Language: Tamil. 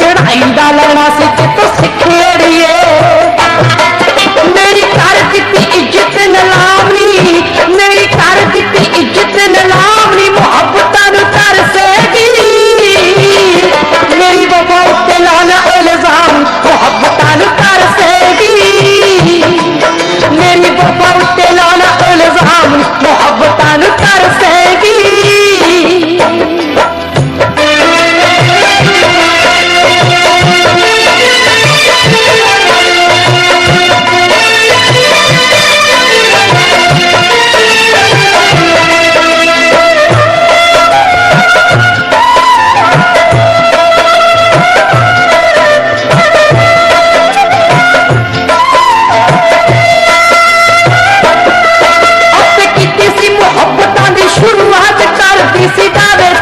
चढ़ाईंदा लवणासीं किथे सिखी अड़िए পিতা